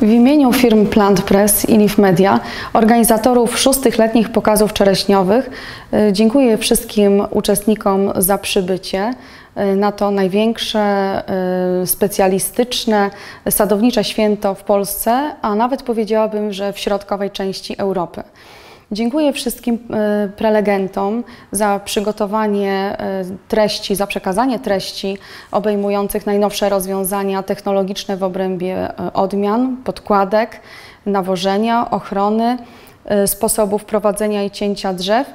W imieniu firm Plant Press i Leaf Media, organizatorów szóstych letnich pokazów czereśniowych, y, dziękuję wszystkim uczestnikom za przybycie y, na to największe, y, specjalistyczne, sadownicze święto w Polsce, a nawet powiedziałabym, że w środkowej części Europy. Dziękuję wszystkim e, prelegentom za przygotowanie e, treści, za przekazanie treści obejmujących najnowsze rozwiązania technologiczne w obrębie e, odmian, podkładek, nawożenia, ochrony, sposobów prowadzenia i cięcia drzew,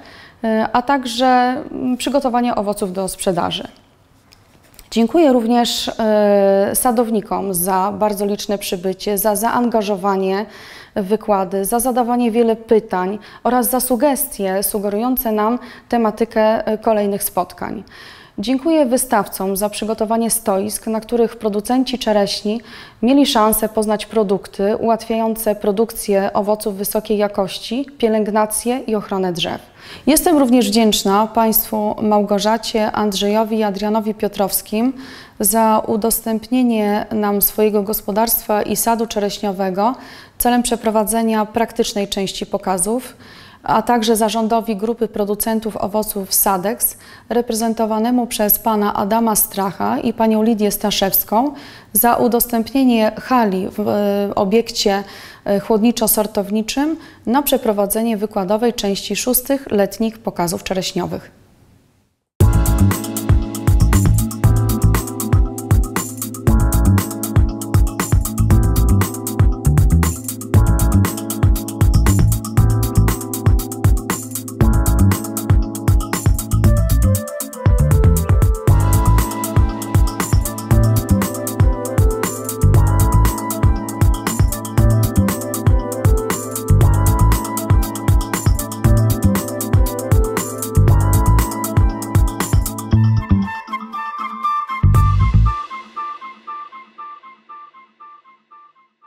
a także przygotowania owoców do sprzedaży. Dziękuję również sadownikom za bardzo liczne przybycie, za zaangażowanie wykłady, za zadawanie wiele pytań oraz za sugestie sugerujące nam tematykę e, kolejnych spotkań. Dziękuję wystawcom za przygotowanie stoisk, na których producenci czereśni mieli szansę poznać produkty ułatwiające produkcję owoców wysokiej jakości, pielęgnację i ochronę drzew. Jestem również wdzięczna Państwu Małgorzacie, Andrzejowi i Adrianowi Piotrowskim za udostępnienie nam swojego gospodarstwa i sadu czereśniowego celem przeprowadzenia praktycznej części pokazów a także zarządowi grupy producentów owoców Sadex, reprezentowanemu przez pana Adama Stracha i panią Lidię Staszewską, za udostępnienie hali w e, obiekcie e, chłodniczo-sortowniczym na przeprowadzenie wykładowej części szóstych letnich pokazów czereśniowych.